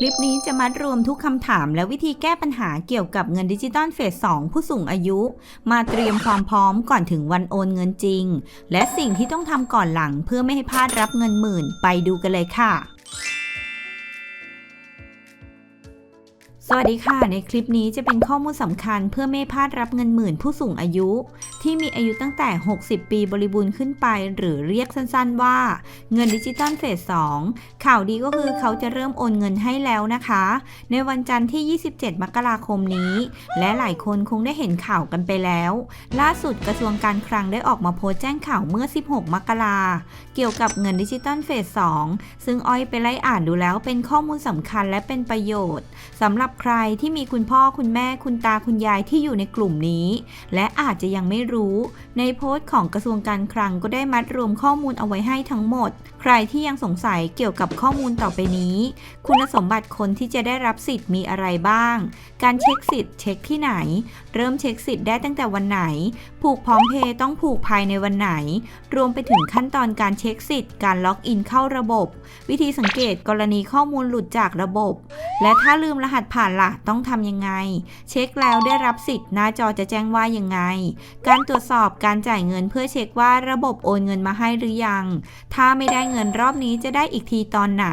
คลิปนี้จะมัดรวมทุกคำถามและวิธีแก้ปัญหาเกี่ยวกับเงินดิจิตอลเฟส 2 ผู้สูงอายุ มาเตรียมความพร้อมก่อนถึงวันโอนเงินจริง และสิ่งที่ต้องทำก่อนหลังเพื่อไม่ให้พลาดรับเงินหมื่น ไปดูกันเลยค่ะ สวัสดีค่ะ ในคลิปนี้จะเป็นข้อมูลสำคัญเพื่อไม่พลาดรับเงินหมื่นผู้สูงอายุ ที่มีอายุตั้งแต่ 60 ปีบริบูรณ์ขึ้นไป หรือเรียกสั้นๆว่า เงินดิจิตอลเฟส 2 ข่าวดีก็คือเขาจะเริ่มโอนเงินให้แล้วนะคะ ในวันจันทร์ที่ 27 มกราคมนี้ และหลายคนคงได้เห็นข่าวกันไปแล้ว ล่าสุดกระทรวงการคลังได้ออกมาโพสต์แจ้งข่าวเมื่อ 16 มกราเกี่ยวกับเงินดิจิตอลเฟส 2 ซึ่งอ้อยไปไล่อ่านดูแล้วเป็นข้อมูลสำคัญและเป็นประโยชน์สำหรับใครที่มีคุณพ่อคุณแม่คุณตาคุณยายที่อยู่ในกลุ่มนี้ และอาจจะยังไม่รู้ ในโพสต์ของกระทรวงการคลังก็ได้มัดรวมข้อมูลเอาไว้ให้ทั้งหมด ใครที่ยังสงสัยเกี่ยวกับข้อมูลต่อไปนี้ คุณสมบัติคนที่จะได้รับสิทธิ์มีอะไรบ้าง การเช็คสิทธิ์เช็คที่ไหน เริ่มเช็คสิทธิ์ได้ตั้งแต่วันไหน ผูกพร้อมเพย์ต้องผูกภายในวันไหน รวมไปถึงขั้นตอนการเช็คสิทธิ์ การล็อกอินเข้าระบบ วิธีสังเกตกรณีข้อมูลหลุดจากระบบ และถ้าลืมรหัสผ่านล่ะ ต้องทำยังไง เช็คแล้วได้รับสิทธิ์หน้าจอจะแจ้งว่ายังไง การตรวจสอบการจ่ายเงินเพื่อเช็คว่าระบบโอนเงินมาให้หรือยัง ถ้าไม่ได้เงินรอบนี้จะได้อีกทีตอนไหน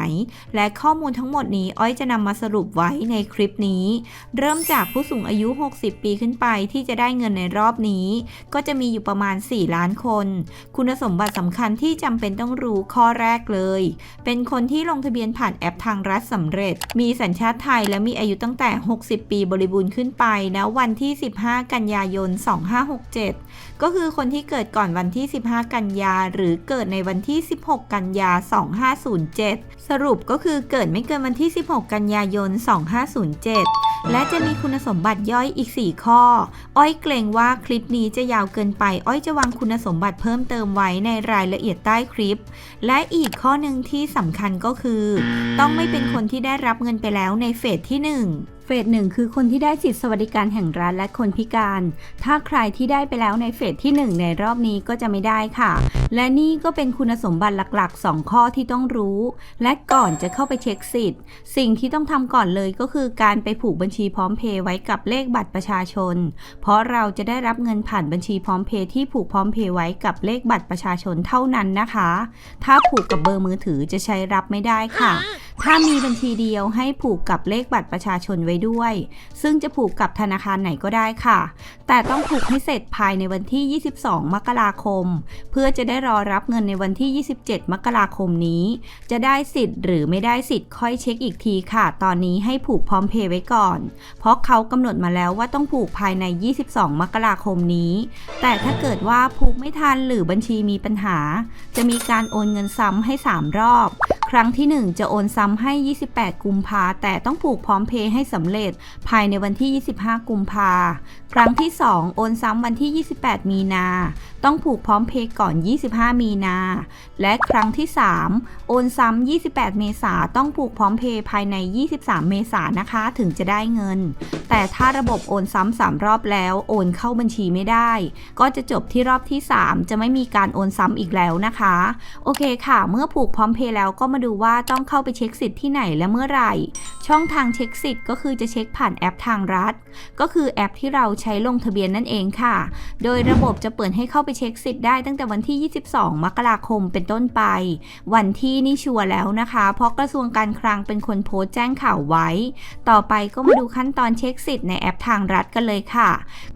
และข้อมูลทั้งหมดนี้อ้อยจะนำมาสรุปไว้ในคลิปนี้ เริ่มจากผู้สูงอายุ 60 ปีขึ้นไปที่จะได้เงินในรอบนี้ ก็จะมีอยู่ประมาณ 4 ล้านคน คุณสมบัติสำคัญที่จำเป็นต้องรู้ข้อแรกเลย เป็นคนที่ลงทะเบียนผ่านแอปทางรัฐสำเร็จ มีสัญชาติไทยและมีอายุตตั้งแต่ 60 ปีบริบูรณ์ขึ้นไปณวันที่ 15 กันยายน 2567 ก็คือคนที่เกิดก่อนวันที่ 15 กันยา หรือเกิดในวันที่ 16 กันยา 2507 สรุปก็คือเกิดไม่เกินวันที่ 16 กันยายน 2507 และจะมีคุณสมบัติย่อยอีก 4 ข้อ อ้อยเกรงว่าคลิปนี้จะยาวเกินไป อ้อยจะวางคุณสมบัติเพิ่มเติมไว้ในรายละเอียดใต้คลิป และอีกข้อหนึ่งที่สำคัญก็คือ ต้องไม่เป็นคนที่ได้รับเงินไปแล้วในเฟสที่ 1嗯， เฟสหนึ่งคือคนที่ได้สิทธิสวัสดิการแห่งรัฐและคนพิการ ถ้าใครที่ได้ไปแล้วในเฟสที่ 1 ในรอบนี้ก็จะไม่ได้ค่ะ และนี่ก็เป็นคุณสมบัติหลักๆ 2 ข้อที่ต้องรู้ และก่อนจะเข้าไปเช็คสิทธิ์ สิ่งที่ต้องทำก่อนเลยก็คือการไปผูกบัญชีพร้อมเพย์ไว้กับเลขบัตรประชาชน เพราะเราจะได้รับเงินผ่านบัญชีพร้อมเพย์ที่ผูกพร้อมเพย์ไว้กับเลขบัตรประชาชนเท่านั้นนะคะ ถ้าผูกกับเบอร์มือถือจะใช้รับไม่ได้ค่ะ ถ้ามีบัญชีเดียวให้ผูกกับเลขบัตรประชาชนไว้ด้วย ซึ่งจะผูกกับธนาคารไหนก็ได้ค่ะ แต่ต้องผูกให้เสร็จภายในวันที่ 22 มกราคม เพื่อจะได้รอรับเงินในวันที่ 27 มกราคมนี้ จะได้สิทธิ์หรือไม่ได้สิทธิ์ค่อยเช็คอีกทีค่ะ ตอนนี้ให้ผูกพร้อมเพย์ไว้ก่อน เพราะเขากำหนดมาแล้วว่าต้องผูกภายใน 22 มกราคมนี้ แต่ถ้าเกิดว่าผูกไม่ทันหรือบัญชีมีปัญหา จะมีการโอนเงินซ้ำให้ 3 รอบ ครั้งที่ 1 จะโอนซ้ำให้ 28 กุมภาแต่ต้องผูกพร้อมเพย์ให้สำเร็จ ภายในวันที่ 25 กุมภาครั้งที่ 2 โอนซ้ำวันที่ 28 มีนา ต้องผูกพร้อมเพย์ก่อน 25 มีนา และครั้งที่ 3 โอนซ้ำ 28 เมษาต้องผูกพร้อมเพย์ภายใน 23 เมษานะคะถึงจะได้เงิน แต่ถ้าระบบโอนซ้ำ3รอบแล้ว โอนเข้าบัญชีไม่ได้ ก็จะจบที่รอบที่ 3 จะไม่มีการโอนซ้ำอีกแล้วนะคะ โอเคค่ะ เมื่อผูกพร้อมเพย์แล้วก็มาดูว่าต้องเข้าไปเช็คสิทธิ์ที่ไหนและเมื่อไหร่ ช่องทางเช็คสิทธิ์ก็คือจะเช็คผ่านแอปทางรัฐ ก็คือแอปที่เราใช้ลงทะเบียนนั่นเองค่ะ โดยระบบจะเปิดให้เข้าไปเช็คสิทธิ์ได้ตั้งแต่วันที่ 22 มกราคมเป็นต้นไป วันที่นี่ชัวร์แล้วนะคะ เพราะกระทรวงการคลังเป็นคนโพสต์แจ้งข่าวไว้ ต่อไปก็มาดูขั้นตอนเช็คสิทธิ์ในแอปทางรัฐกันเลยค่ะ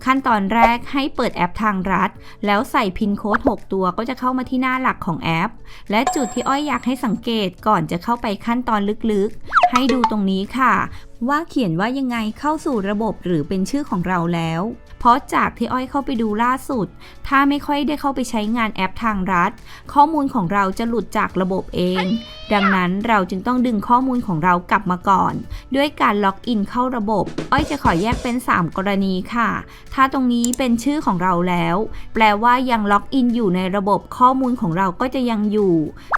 ขั้นตอนแรกให้เปิดแอปทางรัฐ แล้วใส่พินโค้ด6 ตัวก็จะเข้ามาที่หน้าหลักของแอป และจุดที่อ้อยอยากให้สังเกตก่อนจะเข้าไปขั้นตอนลึกๆ ให้ดูตรงนี้ค่ะ ว่าเขียนว่ายังไงเข้าสู่ระบบหรือเป็นชื่อของเราแล้ว เพราะจากที่อ้อยเข้าไปดูล่าสุด ถ้าไม่ค่อยได้เข้าไปใช้งานแอปทางรัฐ ข้อมูลของเราจะหลุดจากระบบเอง ดังนั้นเราจึงต้องดึงข้อมูลของเรากลับมาก่อน ด้วยการล็อกอินเข้าระบบ อ้อยจะขอแยกเป็น 3 กรณีค่ะ ถ้าตรงนี้เป็นชื่อของเราแล้ว แปลว่ายังล็อกอินอยู่ในระบบข้อมูลของเราก็จะยังอยู่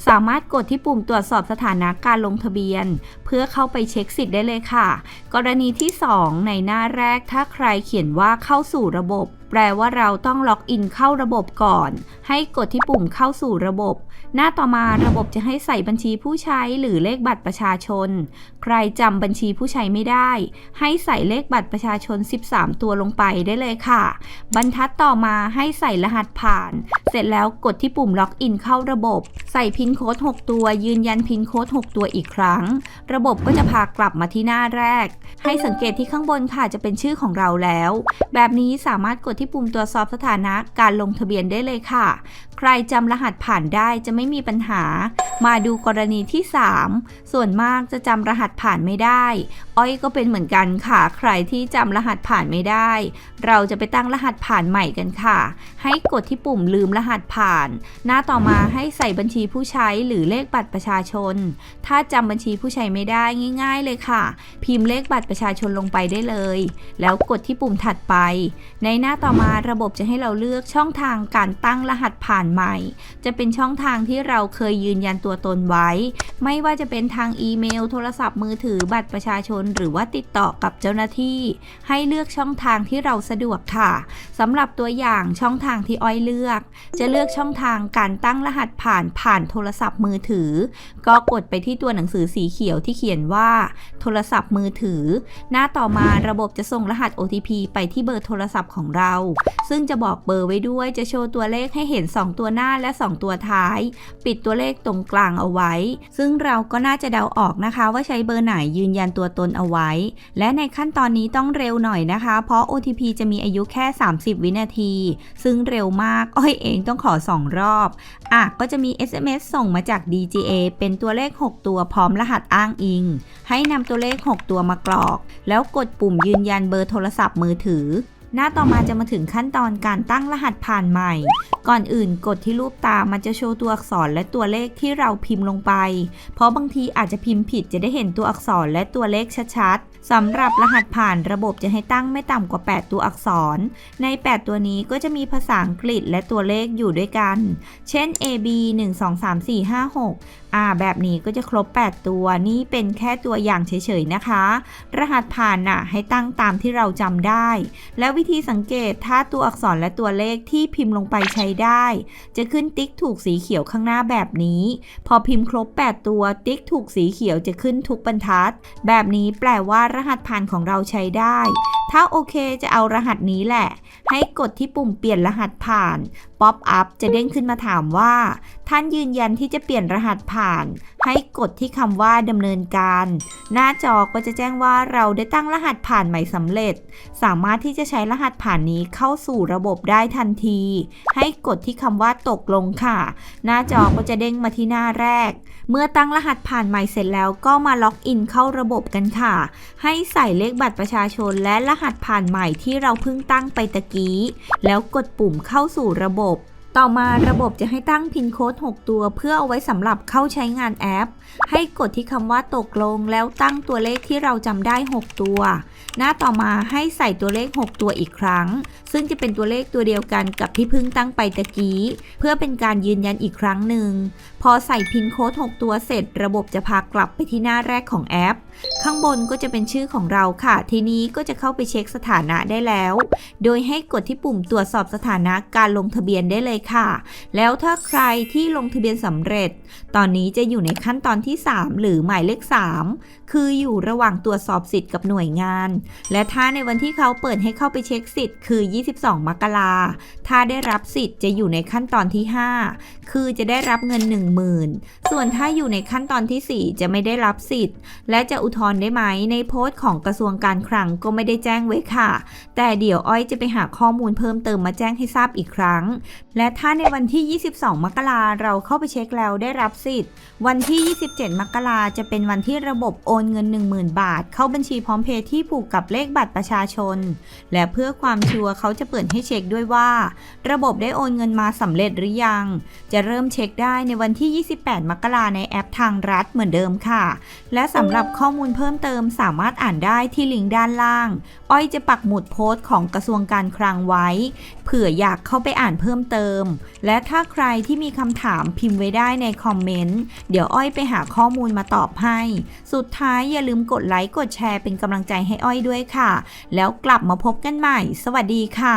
สามารถกดที่ปุ่มตรวจสอบสถานะการลงทะเบียน เพื่อเข้าไปเช็คสิทธิ์ได้เลยค่ะกรณีที่ 2 ในหน้าแรกถ้าใครเขียนว่าเข้าสู่ระบบ แปลว่าเราต้องล็อกอินเข้าระบบก่อน ให้กดที่ปุ่มเข้าสู่ระบบ หน้าต่อมาระบบจะให้ใส่บัญชีผู้ใช้หรือเลขบัตรประชาชน ใครจำบัญชีผู้ใช้ไม่ได้ ให้ใส่เลขบัตรประชาชน 13 ตัวลงไปได้เลยค่ะ บรรทัดต่อมาให้ใส่รหัสผ่าน เสร็จแล้วกดที่ปุ่มล็อกอินเข้าระบบ ใส่พินโค้ด6 ตัว ยืนยันพินโค้ด6 ตัวอีกครั้ง ระบบก็จะพากลับมาที่หน้าแรก ให้สังเกตที่ข้างบนค่ะจะเป็นชื่อของเราแล้ว แบบนี้สามารถกดที่ปุ่มตรวจสอบสถานะการลงทะเบียนได้เลยค่ะ ใครจำรหัสผ่านได้จะไม่ไมีปัญหา มาดูกรณีที่ 3 ส่วนมากจะจำรหัสผ่านไม่ได้ อ้อยก็เป็นเหมือนกันค่ะ ใครที่จำรหัสผ่านไม่ได้ เราจะไปตั้งรหัสผ่านใหม่กันค่ะ ให้กดที่ปุ่มลืมรหัสผ่าน หน้าต่อมาให้ใส่บัญชีผู้ใช้หรือเลขบัตรประชาชน ถ้าจำบัญชีผู้ใช้ไม่ได้ง่าย ๆ เลยค่ะ พิมพ์เลขบัตรประชาชนลงไปได้เลย แล้วกดที่ปุ่มถัดไป ในหน้าต่อมาระบบจะให้เราเลือกช่องทางการตั้งรหัสผ่านใหม่ จะเป็นช่องทางที่ที่เราเคยยืนยันตัวตนไว้ ไม่ว่าจะเป็นทางอีเมล โทรศัพท์มือถือบัตรประชาชน หรือว่าติดต่อกับเจ้าหน้าที่ ให้เลือกช่องทางที่เราสะดวกค่ะสำหรับตัวอย่างช่องทางที่อ้อยเลือก จะเลือกช่องทางการตั้งรหัสผ่านผ่านโทรศัพท์มือถือ ก็กดไปที่ตัวหนังสือสีเขียวที่เขียนว่า โทรศัพท์มือถือ หน้าต่อมาระบบจะส่งรหัส OTP ไปที่เบอร์โทรศัพท์ของเรา ซึ่งจะบอกเบอร์ไว้ด้วยจะโชว์ตัวเลขให้เห็น 2 ตัวหน้าและ 2 ตัวท้ายปิดตัวเลขตรงกลางเอาไว้ ซึ่งเราก็น่าจะเดาออกนะคะว่าใช้เบอร์ไหนยืนยันตัวตนเอาไว้ และในขั้นตอนนี้ต้องเร็วหน่อยนะคะ เพราะ OTP จะมีอายุแค่ 30 วินาที ซึ่งเร็วมากอ้อยเองต้องขอ 2 รอบอะก็จะมี SMS ส่งมาจาก DGA เป็นตัวเลข 6 ตัวพร้อมรหัสอ้างอิง ให้นำตัวเลข 6 ตัวมากรอก แล้วกดปุ่มยืนยันเบอร์โทรศัพท์มือถือ หน้าต่อมาจะมาถึงขั้นตอนการตั้งรหัสผ่านใหม่ ก่อนอื่นกดที่รูปตามันจะโชว์ตัวอักษรและตัวเลขที่เราพิมพ์ลงไป เพราะบางทีอาจจะพิมพ์ผิดจะได้เห็นตัวอักษรและตัวเลขชัดๆสำหรับรหัสผ่านระบบจะให้ตั้งไม่ต่ำกว่า 8 ตัวอักษร ใน 8 ตัวนี้ก็จะมีภาษาอังกฤษและตัวเลขอยู่ด้วยกัน เช่น A B 1 2 3 4 5 6 อ่าแบบนี้ก็จะครบ 8 ตัวนี่เป็นแค่ตัวอย่างเฉยๆนะคะ รหัสผ่านน่ะให้ตั้งตามที่เราจำได้ และวิธีสังเกตถ้าตัวอักษรและตัวเลขที่พิมพ์ลงไปใช้ได้ จะขึ้นติ๊กถูกสีเขียวข้างหน้าแบบนี้ พอพิมพ์ครบ 8 ตัวติ๊กถูกสีเขียวจะขึ้นทุกบรรทัด แบบนี้แปลว่ารหัสผ่านของเราใช้ได้ ถ้าโอเคจะเอารหัสนี้แหละ ให้กดที่ปุ่มเปลี่ยนรหัสผ่าน ป๊อปอัพจะเด้งขึ้นมาถามว่า ท่านยืนยันที่จะเปลี่ยนรหัสผ่านให้กดที่คำว่าดำเนินการ หน้าจอก็จะแจ้งว่าเราได้ตั้งรหัสผ่านใหม่สำเร็จ สามารถที่จะใช้รหัสผ่านนี้เข้าสู่ระบบได้ทันที ให้กดที่คำว่าตกลงค่ะ หน้าจอก็จะเด้งมาที่หน้าแรก เมื่อตั้งรหัสผ่านใหม่เสร็จแล้วก็มาล็อกอินเข้าระบบกันค่ะ ให้ใส่เลขบัตรประชาชน และรหัสผ่านใหม่ที่เราเพิ่งตั้งไปตะกี้ แล้วกดปุ่มเข้าสู่ระบบ ต่อมาระบบจะให้ตั้งพินโค้ด6 ตัว เพื่อเอาไว้สำหรับเข้าใช้งานแอป ให้กดที่คำว่าตกลงแล้วตั้งตัวเลขที่เราจำได้ 6 ตัว หน้าต่อมาให้ใส่ตัวเลข 6 ตัวอีกครั้ง ซึ่งจะเป็นตัวเลขตัวเดียวกันกับที่เพิ่งตั้งไปตะกี้ เพื่อเป็นการยืนยันอีกครั้งหนึ่ง พอใส่พินโค้ด6 ตัวเสร็จ ระบบจะพากลับไปที่หน้าแรกของแอปข้างบนก็จะเป็นชื่อของเราค่ะ ทีนี้ก็จะเข้าไปเช็คสถานะได้แล้ว โดยให้กดที่ปุ่มตรวจสอบสถานะการลงทะเบียนได้เลยค่ะ แล้วถ้าใครที่ลงทะเบียนสำเร็จ ตอนนี้จะอยู่ในขั้นตอนที่ 3 หรือหมายเลข 3 คืออยู่ระหว่างตรวจสอบสิทธิ์กับหน่วยงาน และถ้าในวันที่เขาเปิดให้เข้าไปเช็คสิทธิ์คือ 22 มกราถ้าได้รับสิทธิ์จะอยู่ในขั้นตอนที่ 5 คือจะได้รับเงิน 10,000 ส่วนถ้าอยู่ในขั้นตอนที่ 4 จะไม่ได้รับสิทธิ์ และจะอุทธรณ์ได้ไหม ในโพสต์ของกระทรวงการคลังก็ไม่ได้แจ้งไว้ค่ะ แต่เดี๋ยวอ้อยจะไปหาข้อมูลเพิ่มเติมมาแจ้งให้ทราบอีกครั้ง และถ้าในวันที่ 22 มกราเราเข้าไปเช็คแล้วได้รับสิทธิ์ วันที่ 27 มกราจะเป็นวันที่ระบบโอนเงิน 10,000 บาท เข้าบัญชีพร้อมเพย์ที่ผูกกับเลขบัตรประชาชน และเพื่อความชัวร์เขาจะเปิดให้เช็คด้วยว่า ระบบได้โอนเงินมาสำเร็จหรือยัง จะเริ่มเช็คได้ในวันที่ 28 มกราในแอปทางรัฐเหมือนเดิมค่ะ และสำหรับข้อมูลเพิ่มเติมสามารถอ่านได้ที่ลิงก์ด้านล่าง อ้อยจะปักหมุดโพสต์ของกระทรวงการคลังไว้ เผื่ออยากเข้าไปอ่านเพิ่มเติม และถ้าใครที่มีคำถามพิมพ์ไว้ได้ในคอมเมนต์ เดี๋ยวอ้อยไปหาข้อมูลมาตอบให้ สุดท้ายอย่าลืมกดไลค์กดแชร์เป็นกำลังใจให้อ้อยด้วยค่ะ แล้วกลับมาพบกันใหม่ สวัสดีค่ะ